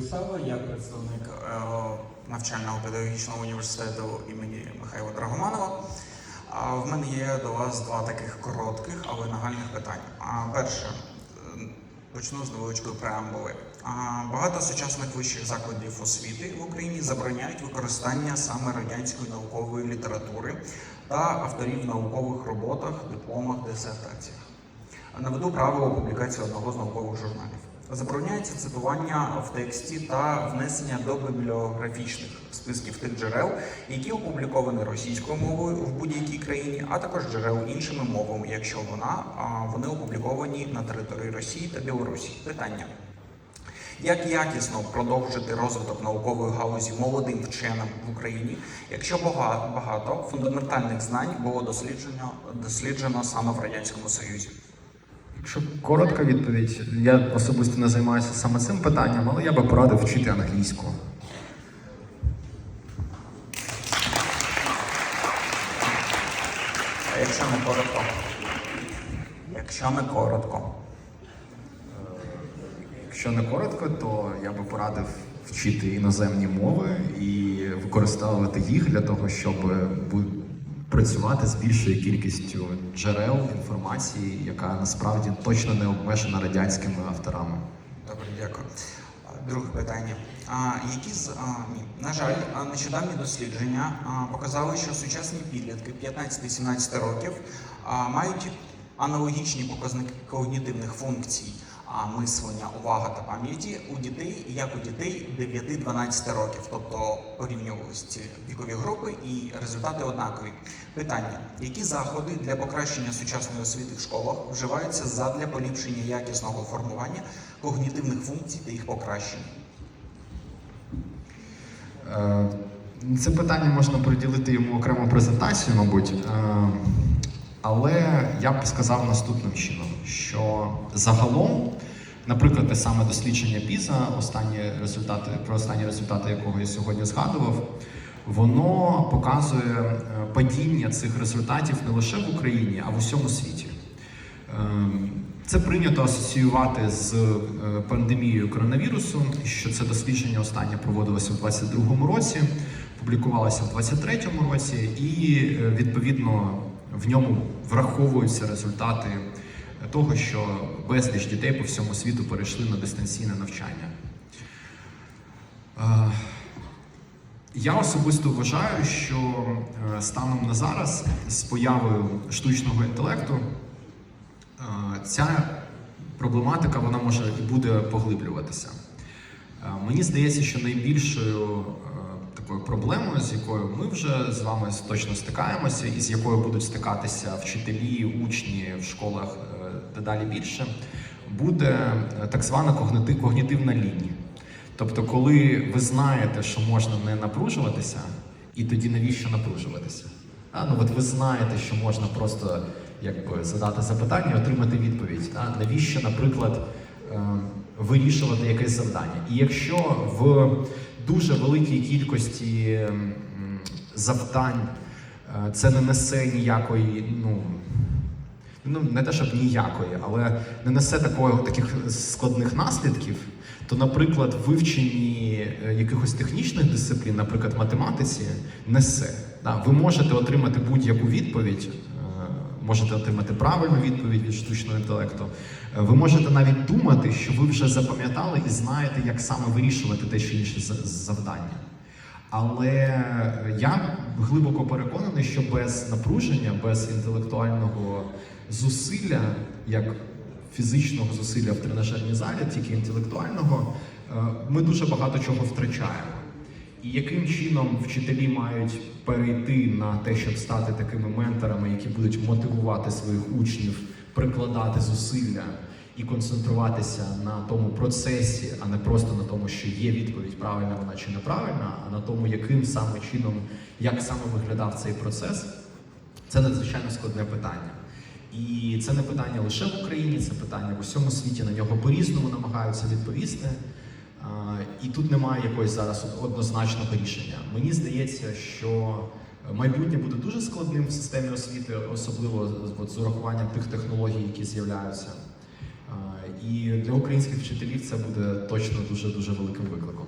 Сава, я представник е, навчального педагогічного університету імені Михайла Драгоманова. В мене є до вас два таких коротких, але нагальних питання. Перше, е, почну з невеличкої преамбули. Багато сучасних вищих закладів освіти в Україні забороняють використання саме радянської наукової літератури та авторів в наукових роботах, дипломах, дисертаціях. Наведу правило публікації одного з наукових журналів. Забороняється цитування в тексті та внесення до бібліографічних списків тих джерел, які опубліковані російською мовою в будь-якій країні, а також джерел іншими мовами, якщо вона вони опубліковані на території Росії та Білорусі. Питання. Як якісно продовжити розвиток наукової галузі молодим вченим в Україні, якщо багато фундаментальних знань було досліджено, досліджено саме в радянському союзі? Якщо коротка відповідь, я особисто не займаюся саме цим питанням, але я би порадив вчити англійську. А якщо не коротко? Якщо не коротко. Якщо не коротко, то я би порадив вчити іноземні мови і використовувати їх для того, щоб працювати з більшою кількістю джерел інформації, яка насправді точно не обмежена радянськими авторами. Добре, дякую. Друге питання. А, які з а, на жаль, нещодавні дослідження а, показали, що сучасні підлітки 15-17 років а, мають аналогічні показники когнітивних функцій, мислення, увага та пам'яті у дітей, як у дітей 9-12 років, тобто порівнювали ці вікові групи і результати однакові. Питання: які заходи для покращення сучасної освіти в школах вживаються задля поліпшення якісного формування когнітивних функцій та їх покращення? Е, Це питання можна приділити йому окрему презентацію, мабуть. Але я б сказав наступним чином, що загалом, наприклад, те саме дослідження Піза, останні результати, про останні результати якого я сьогодні згадував, воно показує е, падіння цих результатів не лише в Україні, а в усьому світі. Ем, Це прийнято асоціювати з е, пандемією коронавірусу, що це дослідження останнє проводилося в 2022 році, публікувалося в 2023 році, і е, відповідно в ньому враховуються результати того, що безліч дітей по всьому світу перейшли на дистанційне навчання. Е, я особисто вважаю, що е, станом на зараз з появою штучного інтелекту е, ця проблематика вона може і буде поглиблюватися. Мені здається, що найбільшою такою проблемою, з якою ми вже з вами точно стикаємося, і з якою будуть стикатися вчителі, учні в школах е, дедалі більше, буде е, так звана когнітивна лінія. Тобто, коли ви знаєте, що можна не напружуватися, і тоді навіщо напружуватися? А, ну от ви знаєте, що можна просто якби задати запитання і отримати відповідь. А, навіщо, наприклад, е, вирішувати якесь завдання? І якщо в дуже великій кількості завдань е, це не несе ніякої, ну ну не те, щоб ніякої, але не несе такого таких складних наслідків, то, наприклад, вивченні е, якихось технічних дисциплін, наприклад, математиці, несе. Да, ви можете отримати будь-яку відповідь. Можете отримати правильну відповідь від штучного інтелекту. Е, Ви можете навіть думати, що ви вже запам'ятали і знаєте, як саме вирішувати те чи інше завдання. Але е, я глибоко переконаний, що без напруження, без інтелектуального зусилля, як фізичного зусилля в тренажерній залі, тільки інтелектуального, е, ми дуже багато чого втрачаємо. І яким чином вчителі мають перейти на те, щоб стати такими менторами, які будуть мотивувати своїх учнів, прикладати зусилля і концентруватися на тому процесі, а не просто на тому, що є відповідь, правильна вона чи неправильна, а на тому, яким саме чином, як саме виглядав цей процес, це надзвичайно складне питання. І це не питання лише в Україні, це питання в усьому світі. На нього по-різному намагаються відповісти. І тут немає якогось зараз однозначного рішення. Мені здається, що майбутнє буде дуже складним в системі освіти, особливо з- урахуванням тих технологій, які з'являються. І для українських вчителів це буде точно дуже дуже великим викликом.